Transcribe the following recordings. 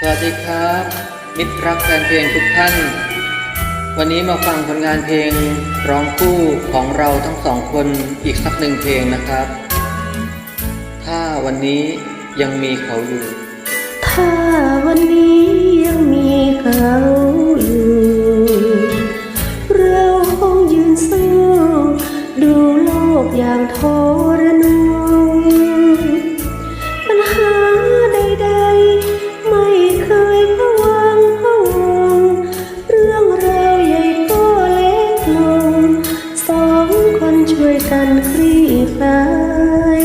สวัสดีครับ มิตรรักแฟนเพลงทุกท่าน วันนี้มาฟังผลงานเพลงร้องคู่ของเราทั้งสองคนอีกสักหนึ่งเพลงนะครับ ถ้าวันนี้ยังมีเขาอยู่ ถ้าวันนี้ยังมีเขาอยู่ เราคงยืนสู้ดูโลกอย่างทรนง วยกันคลี่คลาย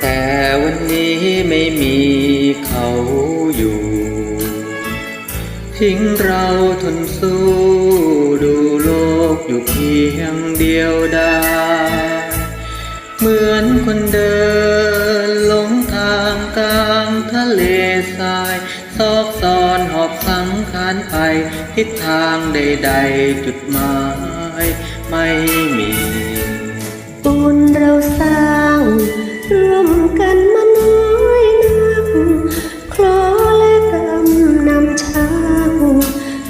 แต่วันนี้ไม่มีเขาอยู่ ทิ้งเราทนสู้ดูโลกอยู่เพียงเดียวดายเหมือนคนเดินหลงทางกลางทะเลทรายซอกซอนหอบสังขารไปทิศทางใดๆจุดหมาย ไม่มีปุนเราสร้างร่วมกันมาน้อยนักคลอและกำนำช้าง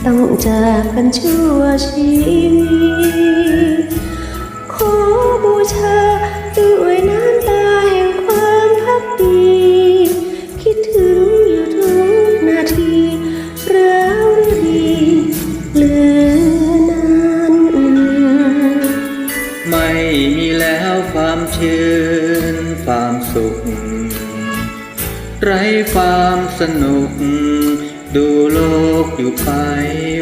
ต้องจากกันชั่วชีวิตขอบูชา ชื่นความสุข ไรความสนุก ดูโลกอยู่ไป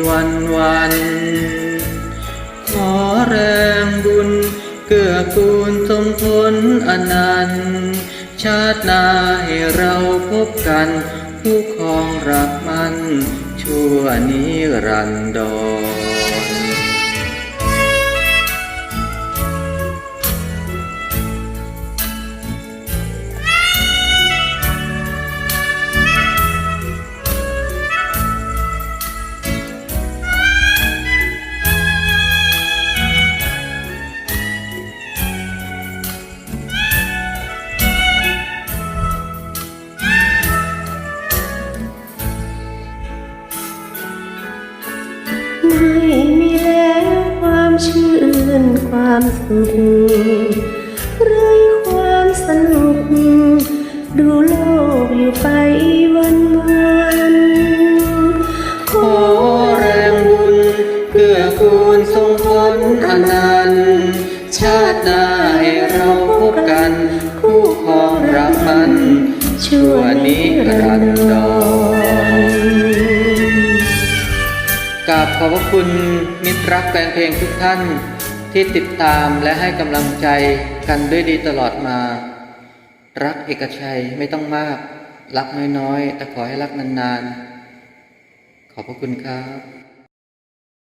วันวัน ขอแรงบุญ เกื้อกูลสมผลอนันต์ชาติหน้าให้เราพบกัน ผู้ครองรักมัน ชั่วนิรันดร ม่มีแล้วความชื่นความสุขไรความสนุก ดูโลกอยู่ไปวันวันขอแรงบุญเพื่อกูลทรงผลอนันต์ชาติหน้าให้เราพบกัน คู่ครองรักมันชั่วนิรันดร ขอบพระคุณมิตรรักแฟนเพลงทุกท่านที่ติดตามและให้กำลังใจกันด้วยดีตลอดมา รักเอกชัยไม่ต้องมาก รักน้อยๆ แต่ขอให้รักนานๆ ขอบพระคุณครับ